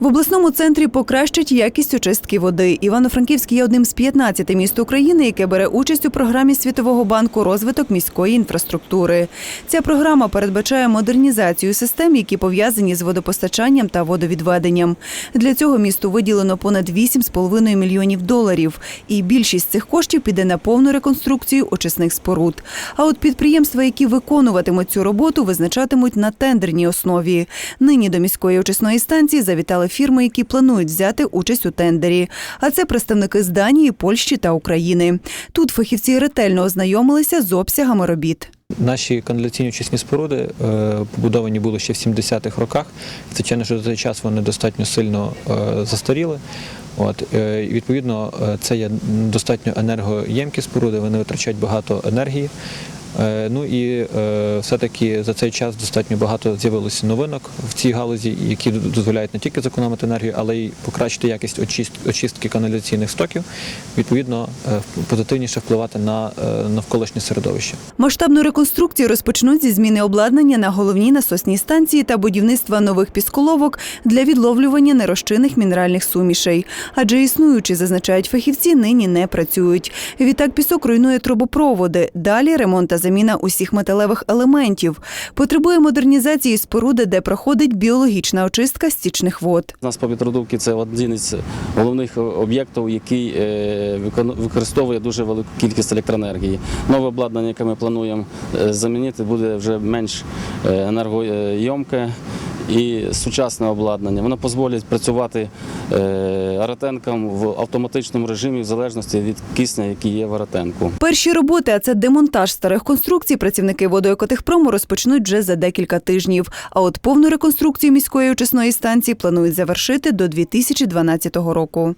В обласному центрі покращать якість очистки води. Івано-Франківський є одним з 15 міст України, яке бере участь у програмі Світового банку розвиток міської інфраструктури. Ця програма передбачає модернізацію систем, які пов'язані з водопостачанням та водовідведенням. Для цього місту виділено понад 8,5 мільйонів доларів, і більшість цих коштів піде на повну реконструкцію очисних споруд. А от підприємства, які виконуватимуть цю роботу, визначатимуть на тендерній основі. Нині до міської очисної станції завітали фірми, які планують взяти участь у тендері. А це представники з Данії, Польщі та України. Тут фахівці ретельно ознайомилися з обсягами робіт. Наші каналізаційні очисні споруди е, побудовані були ще в 70-х роках. Звичайно, що за цей час вони достатньо сильно е, застаріли. От, е, відповідно, це є достатньо енергоємкі споруди, вони витрачають багато енергії. Е, Ну і е, все-таки за цей час достатньо багато з'явилося новинок в цій галузі, які дозволяють не тільки зекономити енергію, але й покращити якість очистки каналізаційних стоків, відповідно е, позитивніше впливати на навколишнє середовище. Масштабну реконструкцію розпочнуть зі зміни обладнання на головній насосній станції та будівництва нових пісколовок для відловлювання нерозчинних мінеральних сумішей. Адже існуючі, зазначають фахівці, нині не працюють. Відтак пісок руйнує трубопроводи. Далі ремонт заміна усіх металевих елементів. Потребує модернізації споруди, де проходить біологічна очистка стічних вод. У нас повітродувки це один із головних об'єктів, який е, використовує дуже велику кількість електроенергії. Нове обладнання, яке ми плануємо е, замінити, буде вже менш енергоємке. енергойомке і сучасне обладнання. Воно дозволить працювати е, аратенкам в автоматичному режимі в залежності від кисня, який є в аратенку. Перші роботи, а це демонтаж старих конструкцій, працівники водоекотехпрому розпочнуть вже за декілька тижнів. А от повну реконструкцію міської очисної станції планують завершити до 2012 року.